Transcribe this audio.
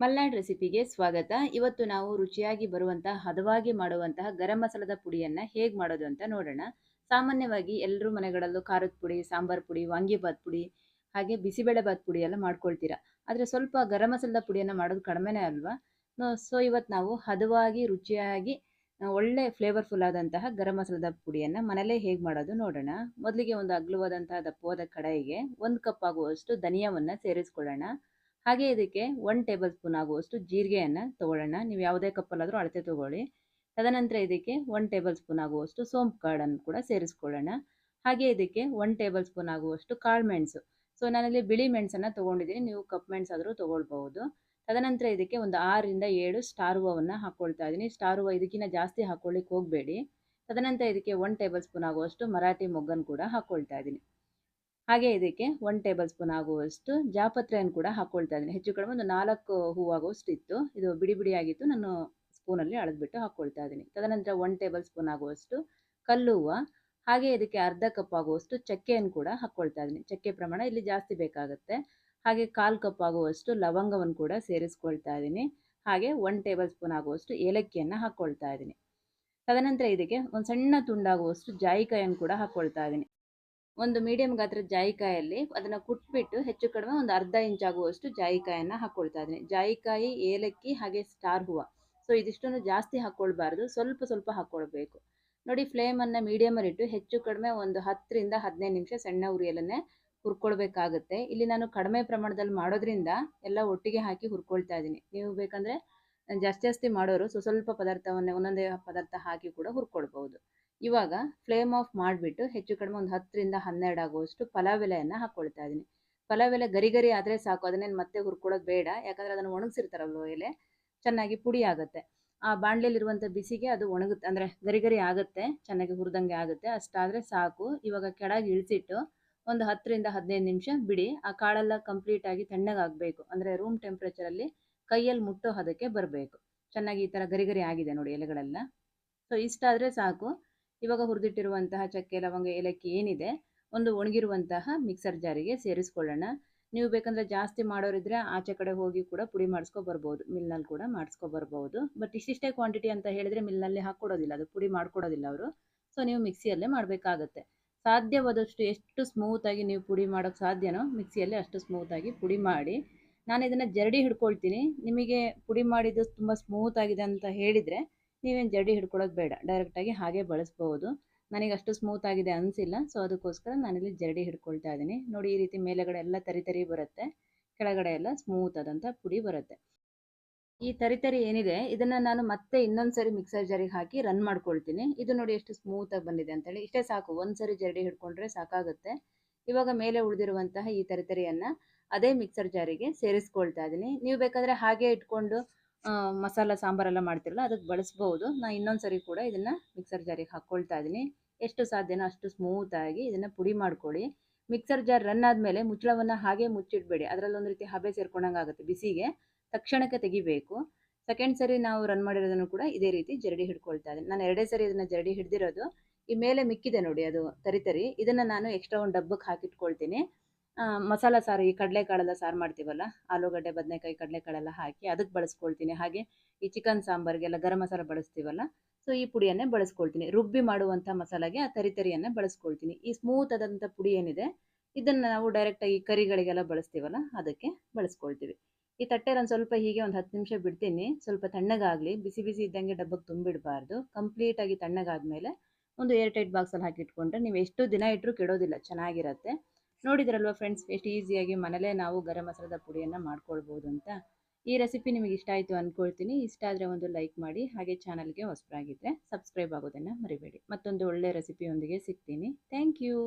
ಮಲ್ನಾಡ್ ರೆಸಿಪಿಗೆ ಸ್ವಾಗತ. ಇವತ್ತು ನಾವು ರುಚಿಯಾಗಿ ಬರುವಂತಹ, ಹದವಾಗಿ ಮಾಡುವಂತಹ ಗರಂ ಮಸಾಲದ ಪುಡಿಯನ್ನು ಹೇಗೆ ಮಾಡೋದು ಅಂತ ನೋಡೋಣ. ಸಾಮಾನ್ಯವಾಗಿ ಎಲ್ಲರೂ ಮನೆಗಳಲ್ಲೂ ಖಾರದ ಪುಡಿ, ಸಾಂಬಾರ್ ಪುಡಿ ವಾಂಗಿಬಾತ್ ಪುಡಿ, ಹಾಗೆ ಬಿಸಿಬೇಳೆಬಾತ್ ಪುಡಿ ಎಲ್ಲ ಮಾಡ್ಕೊಳ್ತೀರಾ. ಆದರೆ ಸ್ವಲ್ಪ ಗರಂ ಮಸಾಲದ ಪುಡಿಯನ್ನು ಮಾಡೋದು ಕಡಿಮೆನೇ ಅಲ್ವಾ? ಸೊ ಇವತ್ತು ನಾವು ಹದವಾಗಿ, ರುಚಿಯಾಗಿ ಒಳ್ಳೆ ಫ್ಲೇವರ್ಫುಲ್ ಆದಂತಹ ಗರಂ ಮಸಾಲದ ಪುಡಿಯನ್ನು ಮನೇಲೇ ಹೇಗೆ ಮಾಡೋದು ನೋಡೋಣ. ಮೊದಲಿಗೆ ಒಂದು ಅಗ್ಲವಾದಂತಹ ದಪ್ಪವಾದ ಕಡಾಯಿಗೆ ಒಂದು ಕಪ್ ಆಗುವಷ್ಟು ಧನಿಯಾವನ್ನು ಸೇರಿಸ್ಕೊಳ್ಳೋಣ. ಹಾಗೆ ಇದಕ್ಕೆ ಒನ್ ಟೇಬಲ್ ಸ್ಪೂನ್ ಆಗುವಷ್ಟು ಜೀರಿಗೆಯನ್ನು ತಗೊಳ್ಳೋಣ. ನೀವು ಯಾವುದೇ ಕಪ್ಪಲ್ಲಾದರೂ ಅಳತೆ ತಗೊಳ್ಳಿ. ತದನಂತರ ಇದಕ್ಕೆ ಒನ್ ಟೇಬಲ್ ಸ್ಪೂನ್ ಆಗುವಷ್ಟು ಸೋಂಪು ಕಾಳನ್ನು ಕೂಡ ಸೇರಿಸ್ಕೊಳ್ಳೋಣ. ಹಾಗೆ ಇದಕ್ಕೆ ಒನ್ ಟೇಬಲ್ ಸ್ಪೂನ್ ಆಗುವಷ್ಟು ಕಾಳು ಮೆಣಸು. ಸೊ ನಾನಲ್ಲಿ ಬಿಳಿ ಮೆಣಸನ್ನು ತೊಗೊಂಡಿದ್ದೀನಿ. ನೀವು ಕಪ್ ಮೆಣಸಾದರೂ ತೊಗೊಳ್ಬಹುದು. ತದನಂತರ ಇದಕ್ಕೆ ಒಂದು ಆರರಿಂದ ಏಳು ಸ್ಟಾರ್ ಹೂವನ್ನು ಹಾಕ್ಕೊಳ್ತಾ ಇದ್ದೀನಿ ಸ್ಟಾರ್ ಹೂವು ಇದಕ್ಕಿಂತ ಜಾಸ್ತಿ ಹಾಕ್ಕೊಳ್ಳಿಕ್ಕೆ ಹೋಗಬೇಡಿ. ತದನಂತರ ಇದಕ್ಕೆ ಒನ್ ಟೇಬಲ್ ಸ್ಪೂನ್ ಆಗುವಷ್ಟು ಮರಾಠಿ ಮೊಗ್ಗನ್ನು ಕೂಡ ಹಾಕ್ಕೊಳ್ತಾ ಇದ್ದೀನಿ ಹಾಗೆ ಇದಕ್ಕೆ ಒನ್ ಟೇಬಲ್ ಸ್ಪೂನ್ ಆಗುವಷ್ಟು ಜಾಪತ್ರೆಯನ್ನು ಕೂಡ ಹಾಕ್ಕೊಳ್ತಾ ಇದ್ದೀನಿ. ಹೆಚ್ಚು ಕಡಿಮೆ ಒಂದು ನಾಲ್ಕು ಹೂವಾಗುವಷ್ಟು ಇತ್ತು ಇದು ಬಿಡಿ ಬಿಡಿಯಾಗಿತ್ತು ನಾನು ಸ್ಪೂನಲ್ಲಿ ಅಳೆದ್ಬಿಟ್ಟು ಹಾಕ್ಕೊಳ್ತಾ ಇದ್ದೀನಿ. ತದನಂತರ ಒನ್ ಟೇಬಲ್ ಸ್ಪೂನ್ ಆಗುವಷ್ಟು ಕಲ್ಲು ಹೂವು. ಹಾಗೆ ಇದಕ್ಕೆ ಅರ್ಧ ಕಪ್ ಆಗುವಷ್ಟು ಚಕ್ಕೆಯನ್ನು ಕೂಡ ಹಾಕ್ಕೊಳ್ತಾ ಇದ್ದೀನಿ. ಚಕ್ಕೆ ಪ್ರಮಾಣ ಇಲ್ಲಿ ಜಾಸ್ತಿ ಬೇಕಾಗುತ್ತೆ. ಹಾಗೆ ಕಾಲು ಕಪ್ ಆಗುವಷ್ಟು ಲವಂಗವನ್ನು ಕೂಡ ಸೇರಿಸ್ಕೊಳ್ತಾ ಇದ್ದೀನಿ. ಹಾಗೆ ಒನ್ ಟೇಬಲ್ ಸ್ಪೂನ್ ಆಗುವಷ್ಟು ಏಲಕ್ಕಿಯನ್ನು ಹಾಕ್ಕೊಳ್ತಾ ಇದ್ದೀನಿ. ತದನಂತರ ಇದಕ್ಕೆ ಒಂದು ಸಣ್ಣ ತುಂಡಾಗುವಷ್ಟು ಜಾಯಿಕಾಯನ್ನು ಕೂಡ ಹಾಕ್ಕೊಳ್ತಾ ಇದ್ದೀನಿ. ಒಂದು ಮೀಡಿಯಂ ಗಾತ್ರದ ಜಾಯಿಕಾಯಲ್ಲಿ ಅದನ್ನು ಕುಟ್ಬಿಟ್ಟು ಹೆಚ್ಚು ಕಡಿಮೆ ಒಂದು ಅರ್ಧ ಇಂಚ್ ಆಗುವಷ್ಟು ಜಾಯಿಕಾಯನ್ನು ಹಾಕ್ಕೊಳ್ತಾ ಇದ್ದೀನಿ. ಜಾಯಿಕಾಯಿ, ಏಲಕ್ಕಿ ಹಾಗೆ ಸ್ಟಾರ್ ಹೂವು. ಸೊ ಇದಿಷ್ಟನ್ನು ಜಾಸ್ತಿ ಹಾಕ್ಕೊಳ್ಬಾರ್ದು ಸ್ವಲ್ಪ ಸ್ವಲ್ಪ ಹಾಕ್ಕೊಳ್ಬೇಕು ನೋಡಿ ಫ್ಲೇಮನ್ನು ಮೀಡಿಯಮಲ್ಲಿ ಇಟ್ಟು ಹೆಚ್ಚು ಕಡಿಮೆ ಒಂದು ಹತ್ತರಿಂದ ಹದಿನೈದು ನಿಮಿಷ ಸಣ್ಣ ಉರಿಯಲ್ಲೇ ಹುರ್ಕೊಳ್ಬೇಕಾಗುತ್ತೆ. ಇಲ್ಲಿ ನಾನು ಕಡಿಮೆ ಪ್ರಮಾಣದಲ್ಲಿ ಮಾಡೋದ್ರಿಂದ ಎಲ್ಲ ಒಟ್ಟಿಗೆ ಹಾಕಿ ಹುರ್ಕೊಳ್ತಾ ಇದ್ದೀನಿ. ನೀವು ಬೇಕಂದರೆ ಜಾಸ್ತಿ ಜಾಸ್ತಿ ಮಾಡೋರು ಸ್ವಲ್ಪ ಪದಾರ್ಥವನ್ನೇ, ಒಂದೊಂದೇ ಪದಾರ್ಥ ಹಾಕಿ ಕೂಡ ಹುರ್ಕೊಳ್ಬೋದು ಇವಾಗ ಫ್ಲೇಮ್ ಆಫ್ ಮಾಡಿಬಿಟ್ಟು ಹೆಚ್ಚು ಕಡಿಮೆ ಒಂದು ಹತ್ತರಿಂದ ಹನ್ನೆರಡು ಆಗುವಷ್ಟು ಪಲಾವ್ ಎಲೆಯನ್ನು ಹಾಕ್ಕೊಳ್ತಾ ಇದ್ದೀನಿ. ಪಲಾವ್ ಎಲೆ ಗರಿ ಗರಿ ಆದರೆ ಸಾಕು, ಅದನ್ನೇನು ಮತ್ತೆ ಹುರ್ಕೊಳ್ಳೋದು ಬೇಡ, ಯಾಕಂದರೆ ಅದನ್ನು ಒಣಗಿಸಿರ್ತಾರಲ್ವ ಎಲೆ, ಚೆನ್ನಾಗಿ ಪುಡಿ ಆಗುತ್ತೆ. ಆ ಬಾಣಲೆಯಲ್ಲಿರುವಂಥ ಬಿಸಿಗೆ ಅದು ಒಣಗುತ್ತೆ ಅಂದರೆ ಗರಿ ಗರಿ ಆಗುತ್ತೆ, ಚೆನ್ನಾಗಿ ಹುರಿದಂಗೆ ಆಗುತ್ತೆ, ಅಷ್ಟಾದರೆ ಸಾಕು. ಇವಾಗ ಕೆಳಗೆ ಇಳಿಸಿಟ್ಟು ಒಂದು ಹತ್ತರಿಂದ ಹದಿನೈದು ನಿಮಿಷ ಬಿಡಿ, ಆ ಕಾಳೆಲ್ಲ ಕಂಪ್ಲೀಟಾಗಿ ತಣ್ಣಗಾಗಬೇಕು ಅಂದರೆ ರೂಮ್ ಟೆಂಪ್ರೇಚರಲ್ಲಿ ಕೈಯಲ್ಲಿ ಮುಟ್ಟೋ ಹದಕ್ಕೆ ಬರಬೇಕು. ಚೆನ್ನಾಗಿ ಈ ಥರ ಗರಿ ಗರಿ ಆಗಿದೆ ನೋಡಿ ಎಲೆಗಳೆಲ್ಲ. ಸೊ ಇಷ್ಟಾದರೆ ಸಾಕು. ಇವಾಗ ಹುರಿದಿಟ್ಟಿರುವಂತಹ ಚಕ್ಕೆ, ಲವಂಗ, ಏಲಕ್ಕಿ ಏನಿದೆ, ಒಂದು ಒಣಗಿರುವಂತಹ ಮಿಕ್ಸರ್ ಜಾರಿಗೆ ಸೇರಿಸ್ಕೊಳ್ಳೋಣ. ನೀವು ಬೇಕಂದರೆ ಜಾಸ್ತಿ ಮಾಡೋರಿದ್ರೆ ಆಚೆ ಕಡೆ ಹೋಗಿ ಕೂಡ ಪುಡಿ ಮಾಡಿಸ್ಕೊ ಬರ್ಬೋದು ಮಿಲ್ನಲ್ಲಿ ಕೂಡ ಮಾಡಿಸ್ಕೊ ಬರ್ಬೋದು. ಬಟ್ ಇಷ್ಟಿಷ್ಟೇ ಕ್ವಾಂಟಿಟಿ ಅಂತ ಹೇಳಿದರೆ ಮಿಲ್ನಲ್ಲಿ ಹಾಕ್ಕೊಡೋದಿಲ್ಲ ಅದು ಪುಡಿ ಮಾಡ್ಕೊಡೋದಿಲ್ಲ ಅವರು. ಸೊ ನೀವು ಮಿಕ್ಸಿಯಲ್ಲೇ ಮಾಡಬೇಕಾಗತ್ತೆ. ಸಾಧ್ಯವಾದಷ್ಟು ಎಷ್ಟು ಸ್ಮೂತಾಗಿ ನೀವು ಪುಡಿ ಮಾಡೋಕ್ಕೆ ಸಾಧ್ಯನೋ ಮಿಕ್ಸಿಯಲ್ಲಿ ಅಷ್ಟು ಸ್ಮೂತಾಗಿ ಪುಡಿ ಮಾಡಿ. ನಾನು ಇದನ್ನು ಜರಡಿ ಹಿಡ್ಕೊಳ್ತೀನಿ. ನಿಮಗೆ ಪುಡಿ ಮಾಡಿದ್ದು ತುಂಬ ಸ್ಮೂತ್ ಆಗಿದೆ ಅಂತ ಹೇಳಿದರೆ ನೀವೇನು ಜಡಿ ಹಿಡ್ಕೊಳ್ಳೋದು ಬೇಡ. ಡೈರೆಕ್ಟಾಗಿ ಹಾಗೆ ಬಳಸ್ಬೋದು. ನನಗೆ ಅಷ್ಟು ಸ್ಮೂತ್ ಆಗಿದೆ ಅನಿಸಿಲ್ಲ. ಸೊ ಅದಕ್ಕೋಸ್ಕರ ನಾನಿಲ್ಲಿ ಜರಡಿ ಹಿಡ್ಕೊಳ್ತಾ ಇದ್ದೀನಿ. ನೋಡಿ, ಈ ರೀತಿ ಮೇಲೆಗಡೆ ಎಲ್ಲ ತರಿ ತರಿ ಬರುತ್ತೆ. ಕೆಳಗಡೆ ಎಲ್ಲ ಸ್ಮೂತ್ ಆದಂಥ ಪುಡಿ ಬರುತ್ತೆ. ಈ ತರಿ ತರಿ ಏನಿದೆ? ಇದನ್ನು ನಾನು ಮತ್ತೆ ಇನ್ನೊಂದ್ಸರಿ ಮಿಕ್ಸರ್ ಜಾರಿಗೆ ಹಾಕಿ ರನ್ ಮಾಡ್ಕೊಳ್ತೀನಿ. ಇದು ನೋಡಿ ಎಷ್ಟು ಸ್ಮೂತಾಗಿ ಬಂದಿದೆ ಅಂತೇಳಿ. ಇಷ್ಟೇ ಸಾಕು. ಒಂದ್ಸರಿ ಜರಡಿ ಹಿಡ್ಕೊಂಡ್ರೆ ಸಾಕಾಗುತ್ತೆ. ಇವಾಗ ಮೇಲೆ ಉಳಿದಿರುವಂತಹ ಈ ತರಿ ತರಿಯನ್ನು ಅದೇ ಮಿಕ್ಸರ್ ಜಾರಿಗೆ ಸೇರಿಸ್ಕೊಳ್ತಾ ಇದ್ದೀನಿ. ನೀವು ಬೇಕಾದರೆ ಹಾಗೆ ಇಟ್ಕೊಂಡು ಮಸಾಲ ಸಾಂಬಾರೆಲ್ಲ ಮಾಡ್ತಿರಲ್ಲ ಅದಕ್ಕೆ ಬಳಸ್ಬೋದು. ನಾನು ಇನ್ನೊಂದು ಸರಿ ಕೂಡ ಇದನ್ನು ಮಿಕ್ಸರ್ ಜಾರಿಗೆ ಹಾಕ್ಕೊಳ್ತಾ ಇದ್ದೀನಿ. ಎಷ್ಟು ಸಾಧ್ಯನೋ ಅಷ್ಟು ಸ್ಮೂತಾಗಿ ಇದನ್ನು ಪುಡಿ ಮಾಡ್ಕೊಳ್ಳಿ. ಮಿಕ್ಸರ್ ಜಾರ್ ರನ್ ಆದಮೇಲೆ ಮುಚ್ಚಳವನ್ನು ಹಾಗೆ ಮುಚ್ಚಿಡಬೇಡಿ. ಅದರಲ್ಲಿ ಒಂದು ರೀತಿ ಹಬೆ ಸೇರ್ಕೊಂಡಂಗೆ ಆಗುತ್ತೆ ಬಿಸಿಗೆ. ತಕ್ಷಣಕ್ಕೆ ತೆಗಿಬೇಕು. ಸೆಕೆಂಡ್ ಸರಿ ನಾವು ರನ್ ಮಾಡಿರೋದನ್ನು ಕೂಡ ಇದೇ ರೀತಿ ಜರಡಿ ಹಿಡ್ಕೊಳ್ತಾ ಇದ್ದೀನಿ. ನಾನು ಎರಡೇ ಸರಿ ಇದನ್ನು ಜರಡಿ ಹಿಡ್ದಿರೋದು. ಈ ಮೇಲೆ ಮಿಕ್ಕಿದೆ ನೋಡಿ ಅದು ತರಿತರಿ ತರಿ. ಇದನ್ನು ನಾನು ಎಕ್ಸ್ಟ್ರಾ ಒಂದು ಡಬ್ಬಕ್ಕೆ ಹಾಕಿಟ್ಕೊಳ್ತೀನಿ. ಮಸಾಲ ಸಾರು, ಈ ಕಡಲೆಕಾಳೆಲ್ಲ ಸಾರು ಮಾಡ್ತೀವಲ್ಲ? ಆಲೂಗಡ್ಡೆ, ಬದನೆಕಾಯಿ, ಕಡಲೆಕಾಳೆಲ್ಲ ಹಾಕಿ ಅದಕ್ಕೆ ಬಳಸ್ಕೊಳ್ತೀನಿ. ಹಾಗೆ ಈ ಚಿಕನ್ ಸಾಂಬಾರಿಗೆಲ್ಲ ಗರಂ ಮಸಾಲ ಬಳಸ್ತೀವಲ್ಲ, ಸೊ ಈ ಪುಡಿಯನ್ನೇ ಬಳಸ್ಕೊಳ್ತೀನಿ. ರುಬ್ಬಿ ಮಾಡುವಂಥ ಮಸಾಲೆಗೆ ಆ ತರಿ ತರಿಯನ್ನೇ ಬಳಸ್ಕೊಳ್ತೀನಿ. ಈ ಸ್ಮೂತ್ ಆದಂಥ ಪುಡಿ ಏನಿದೆ, ಇದನ್ನು ನಾವು ಡೈರೆಕ್ಟಾಗಿ ಕರಿಗಳಿಗೆಲ್ಲ ಬಳಸ್ತೀವಲ್ಲ, ಅದಕ್ಕೆ ಬಳಸ್ಕೊಳ್ತೀವಿ. ಈ ತಟ್ಟೆ ಸ್ವಲ್ಪ ಹೀಗೆ ಒಂದು ಹತ್ತು ನಿಮಿಷ ಬಿಡ್ತೀನಿ. ಸ್ವಲ್ಪ ತಣ್ಣಗಾಗಲಿ, ಬಿಸಿ ಬಿಸಿ ಇದ್ದಂಗೆ ಡಬ್ಬಕ್ಕೆ ತುಂಬಿಡಬಾರ್ದು. ಕಂಪ್ಲೀಟಾಗಿ ತಣ್ಣಗಾದ್ಮೇಲೆ ಒಂದು ಏರ್ ಟೈಟ್ ಬಾಕ್ಸಲ್ಲಿ ಹಾಕಿಟ್ಕೊಂಡ್ರೆ ನೀವು ಎಷ್ಟು ದಿನ ಇಟ್ಟರೂ ಕೆಡೋದಿಲ್ಲ, ಚೆನ್ನಾಗಿರತ್ತೆ. ನೋಡಿದ್ರಲ್ವ ಫ್ರೆಂಡ್ಸ್ ಎಷ್ಟು ಈಸಿಯಾಗಿ ಮನೇಲೇ ನಾವು ಗರಂ ಮಸಾಲದ ಪುಡಿಯನ್ನು ಮಾಡ್ಕೊಳ್ಬೋದು ಅಂತ? ಈ ರೆಸಿಪಿ ನಿಮಗೆ ಇಷ್ಟ ಆಯಿತು ಅಂದ್ಕೊಳ್ತೀನಿ ಇಷ್ಟ ಆದರೆ ಒಂದು ಲೈಕ್ ಮಾಡಿ, ಹಾಗೆ ಚಾನಲ್ಗೆ ಹೊಸಬರಾಗಿದ್ದರೆ ಸಬ್ಸ್ಕ್ರೈಬ್ ಆಗೋದನ್ನು ಮರಿಬೇಡಿ. ಮತ್ತೊಂದು ಒಳ್ಳೆಯ ರೆಸಿಪಿಯೊಂದಿಗೆ ಸಿಗ್ತೀನಿ. Thank you